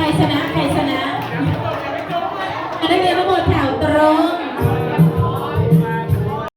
ใครชนะ ใครชนะอันนี้เป็นระดค่ะ